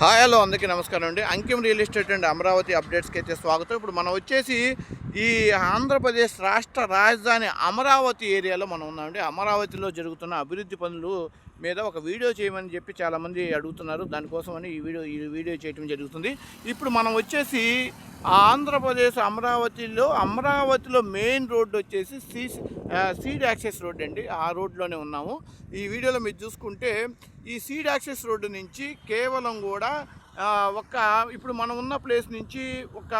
Hi hello అందరికీ నమస్కారం అండి. అంకిం రియల్ ఎస్టేట్ అండ్ అమరావతి అప్డేట్స్కి అయితే స్వాగతం. ఇప్పుడు మనం వచ్చేసి ఈ ఆంధ్రప్రదేశ్ రాష్ట్ర రాజధాని అమరావతి ఏరియాలో మనం ఉన్నామండి. అమరావతిలో జరుగుతున్న అభివృద్ధి పనులు మీద ఒక వీడియో చేయమని చెప్పి చాలామంది అడుగుతున్నారు. దానికోసమని ఈ వీడియో ఈ వీడియో చేయటం జరుగుతుంది. ఇప్పుడు మనం వచ్చేసి ఆంధ్రప్రదేశ్ అమరావతిలో అమరావతిలో మెయిన్ రోడ్డు వచ్చేసి సీ సీడ్ యాక్సెస్ రోడ్ అండి. ఆ రోడ్లోనే ఉన్నాము. ఈ వీడియోలో మీరు చూసుకుంటే ఈ సీడ్ యాక్సెస్ రోడ్డు నుంచి కేవలం కూడా ఒక ఇప్పుడు మనం ఉన్న ప్లేస్ నుంచి ఒక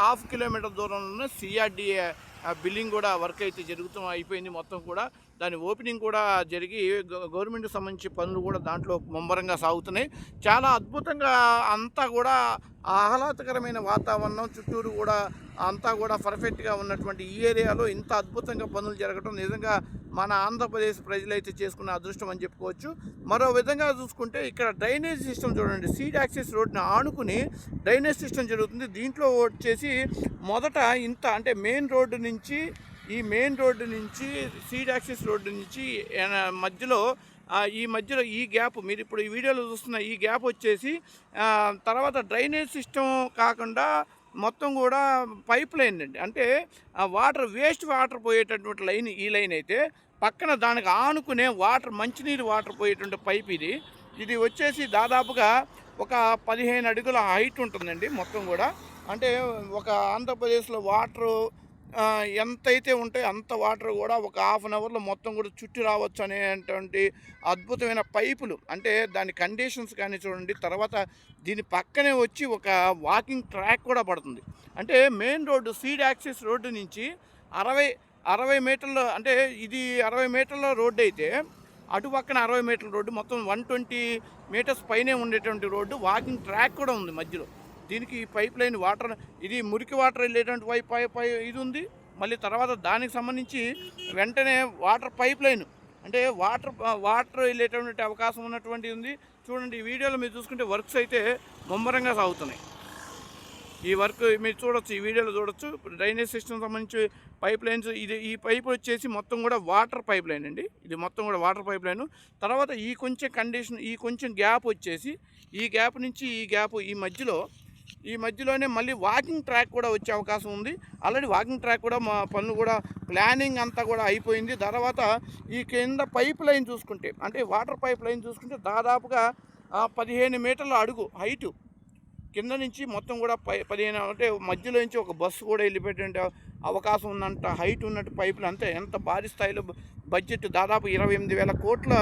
హాఫ్ కిలోమీటర్ దూరంలోనే సిఆర్డిఏ బిల్డింగ్ కూడా వర్క్ అయితే జరుగుతూ అయిపోయింది మొత్తం కూడా. దాని ఓపెనింగ్ కూడా జరిగి గవర్నమెంట్కి సంబంధించి పనులు కూడా దాంట్లో ముమ్మరంగా సాగుతున్నాయి. చాలా అద్భుతంగా అంతా కూడా ఆహ్లాదకరమైన వాతావరణం చుట్టూరు కూడా అంతా కూడా పర్ఫెక్ట్గా ఉన్నటువంటి ఈ ఏరియాలో ఇంత అద్భుతంగా పనులు జరగడం నిజంగా మన ఆంధ్రప్రదేశ్ ప్రజలైతే చేసుకున్న అదృష్టం అని చెప్పుకోవచ్చు. మరో విధంగా చూసుకుంటే ఇక్కడ డ్రైనేజ్ సిస్టమ్ చూడండి. సీడ్ యాక్సెస్ రోడ్ని ఆనుకుని డ్రైనేజ్ సిస్టమ్ జరుగుతుంది. దీంట్లో వచ్చేసి మొదట ఇంత అంటే మెయిన్ రోడ్డు నుంచి ఈ మెయిన్ రోడ్డు నుంచి సీడ్ యాక్సెస్ రోడ్డు నుంచి మధ్యలో ఈ మధ్యలో ఈ గ్యాప్ మీరు ఇప్పుడు ఈ వీడియోలో చూస్తున్న ఈ గ్యాప్ వచ్చేసి తర్వాత డ్రైనేజ్ సిస్టమ్ కాకుండా మొత్తం కూడా పైప్ లైన్ అండి. అంటే ఆ వాటర్ వేస్ట్ వాటర్ పోయేటటువంటి లైన్ ఈ లైన్ అయితే పక్కన దానికి ఆనుకునే వాటర్ మంచినీరు వాటర్ పోయేటువంటి పైప్ ఇది. ఇది వచ్చేసి దాదాపుగా ఒక పదిహేను అడుగుల హైట్ ఉంటుందండి మొత్తం కూడా. అంటే ఒక ఆంధ్రప్రదేశ్లో వాటరు ఎంతైతే ఉంటాయో అంత వాటర్ కూడా ఒక హాఫ్ అన్ అవర్లో మొత్తం కూడా చుట్టి రావచ్చు అనేటువంటి అద్భుతమైన పైపులు. అంటే దాని కండిషన్స్ కానీ చూడండి తర్వాత దీని పక్కనే వచ్చి ఒక వాకింగ్ ట్రాక్ కూడా పడుతుంది. అంటే main road seed access road నుంచి అరవై అరవై మీటర్ల అంటే ఇది అరవై మీటర్ల రోడ్డు అయితే అటు పక్కన అరవై మీటర్ల రోడ్డు మొత్తం వన్ ట్వంటీ మీటర్స్ పైనే ఉండేటువంటి రోడ్డు వాకింగ్ ట్రాక్ కూడా ఉంది మధ్యలో. దీనికి పైప్ లైన్ వాటర్ ఇది మురికి వాటర్ వెళ్ళేటువంటి పై పై పై ఇది ఉంది. మళ్ళీ తర్వాత దానికి సంబంధించి వెంటనే వాటర్ పైప్ లైన్ అంటే వాటర్ వాటర్ వెళ్ళేటటువంటి అవకాశం ఉన్నటువంటి ఉంది. చూడండి ఈ వీడియోలో మీరు చూసుకుంటే వర్క్స్ అయితే ముమ్మరంగా సాగుతున్నాయి. ఈ వర్క్ మీరు చూడొచ్చు ఈ వీడియోలో చూడొచ్చు. డ్రైనేజ్ సిస్టమ్ సంబంధించి పైప్ లైన్స్ ఇది ఈ పైప్ వచ్చేసి మొత్తం కూడా వాటర్ పైప్ లైన్ అండి. ఇది మొత్తం కూడా వాటర్ పైప్ లైన్. తర్వాత ఈ కొంచెం కండిషన్ ఈ కొంచెం గ్యాప్ వచ్చేసి ఈ గ్యాప్ నుంచి ఈ గ్యాప్ ఈ మధ్యలో ఈ మధ్యలోనే మళ్ళీ వాకింగ్ ట్రాక్ కూడా వచ్చే అవకాశం ఉంది. ఆల్రెడీ వాకింగ్ ట్రాక్ కూడా మా పనులు కూడా ప్లానింగ్ అంతా కూడా అయిపోయింది. తర్వాత ఈ కింద పైప్ లైన్ చూసుకుంటే అంటే వాటర్ పైప్ లైన్ చూసుకుంటే దాదాపుగా పదిహేను మీటర్ల అడుగు హైటు. కింద నుంచి మొత్తం కూడా పై పదిహేను అంటే మధ్యలో నుంచి ఒక బస్సు కూడా వెళ్ళిపోయేటువంటి అవకాశం ఉన్నంత హైట్ ఉన్నట్టు పైపులు అంతే. ఎంత భారీ స్థాయిలో బడ్జెట్ దాదాపు ఇరవై ఎనిమిది వేల కోట్ల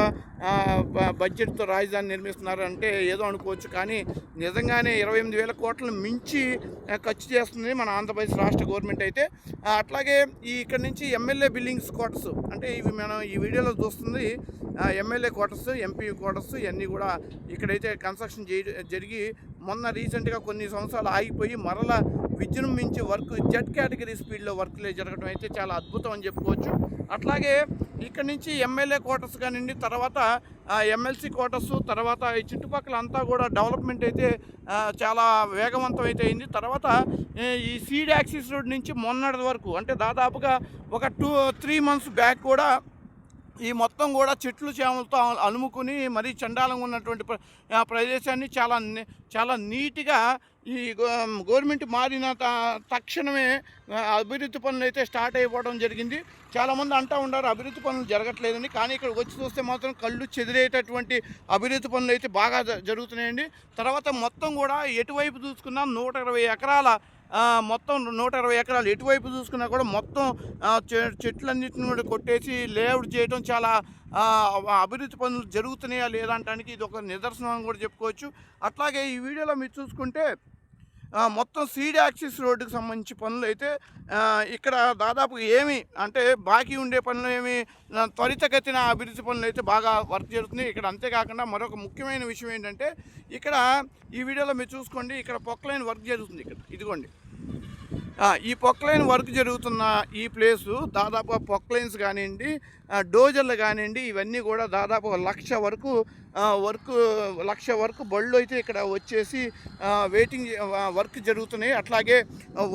బ- బడ్జెట్తో రాజధాని నిర్మిస్తున్నారు అంటే ఏదో అనుకోవచ్చు. కానీ నిజంగానే ఇరవై ఎనిమిది వేల కోట్లను మించి ఖర్చు చేస్తుంది మన ఆంధ్రప్రదేశ్ రాష్ట్ర గవర్నమెంట్ అయితే. అట్లాగే ఈ ఇక్కడ నుంచి ఎమ్మెల్యే బిల్డింగ్స్ క్వార్టర్స్ అంటే ఇవి మనం ఈ వీడియోలో చూస్తుంది ఎమ్మెల్యే క్వార్టర్స్ ఎంపీ క్వార్టర్స్ ఇవన్నీ కూడా ఇక్కడైతే కన్స్ట్రక్షన్ జరిగి మొన్న రీసెంట్గా కొన్ని సంవత్సరాలు ఆగిపోయి మరలా విజృంభించి వర్క్ జెడ్ కేటగిరీ స్పీడ్లో వర్క్లే జరగడం అయితే చాలా అద్భుతం అని చెప్పుకోవచ్చు. అట్లాగే ఇక్కడ నుంచి ఎమ్మెల్యే క్వార్టర్స్ కానివ్వండి తర్వాత ఎమ్మెల్సీ క్వార్టర్స్ తర్వాత ఈ చుట్టుపక్కల అంతా కూడా డెవలప్మెంట్ అయితే చాలా వేగవంతం అయితే అయింది. తర్వాత ఈ సీడ్ యాక్సిస్ రోడ్ నుంచి మొన్నటి వరకు అంటే దాదాపుగా ఒక టూ త్రీ మంత్స్ బ్యాక్ కూడా ఈ మొత్తం కూడా చెట్లు చేమలతో అలుముకుని మరీ చండాలంగా ఉన్నటువంటి ప్రదేశాన్ని చాలా చాలా నీట్గా ఈ గో- గవర్నమెంట్ మారిన త- తక్షణమే అభివృద్ధి పనులు అయితే స్టార్ట్ అయిపోవడం జరిగింది. చాలామంది అంటూ ఉన్నారు అభివృద్ధి పనులు జరగట్లేదని. కానీ ఇక్కడ వచ్చి చూస్తే మాత్రం కళ్ళు చెదిరేటటువంటి అభివృద్ధి పనులు అయితే బాగా జరుగుతున్నాయండి. తర్వాత మొత్తం కూడా ఎటువైపు చూసుకున్నా నూట ఇరవై ఎకరాల మొత్తం నూట ఇరవై ఎకరాలు ఎటువైపు చూసుకున్నా కూడా మొత్తం చెట్లన్నింటిని చె- కూడా కొట్టేసి లేఅవుట్ చేయడం చాలా అభివృద్ధి పనులు జరుగుతున్నాయా లేదా ఇది ఒక నిదర్శనం అని కూడా చెప్పుకోవచ్చు. అట్లాగే ఈ వీడియోలో మీరు చూసుకుంటే మొత్తం సీడ్ యాక్సిస్ రోడ్డుకి సంబంధించి పనులు అయితే ఇక్కడ దాదాపు ఏమి అంటే బాకీ ఉండే పనులు ఏమి త్వరితగతిన అభివృద్ధి పనులు అయితే బాగా వర్క్ జరుగుతున్నాయి. ఇక్కడ అంతేకాకుండా మరొక ముఖ్యమైన విషయం ఏంటంటే ఇక్కడ ఈ వీడియోలో మీరు చూసుకోండి ఇక్కడ పొక్కలైన వర్క్ జరుగుతుంది ఇక్కడ. ఇదిగోండి. ఈ పొక్లైన్ వర్క్ జరుగుతున్న ఈ ప్లేసు దాదాపు పొక్లైన్స్ కానివ్వండి డోజర్లు కానివ్వండి ఇవన్నీ కూడా దాదాపు లక్ష వరకు వర్క్ లక్ష వరకు బళ్ళు అయితే ఇక్కడ వచ్చేసి వెయిటింగ్ వర్క్ జరుగుతున్నాయి. అట్లాగే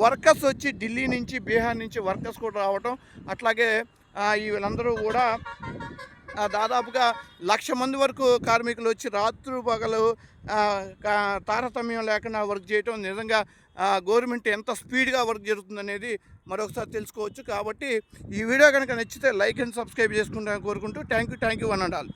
వర్కర్స్ వచ్చి ఢిల్లీ నుంచి బీహార్ నుంచి వర్కర్స్ కూడా రావటం అట్లాగే వీళ్ళందరూ కూడా దాదాపుగా లక్ష మంది వరకు కార్మికులు వచ్చి రాత్రు పగలు తారతమ్యం లేకుండా వర్క్ చేయటం నిజంగా గవర్నమెంట్ ఎంత స్పీడ్గా వర్క్ జరుగుతుందనేది మరొకసారి తెలుసుకోవచ్చు. కాబట్టి ఈ వీడియో కనుక నచ్చితే లైక్ అండ్ సబ్స్క్రైబ్ చేసుకుంటాను కోరుకుంటూ thank you thank you one and all.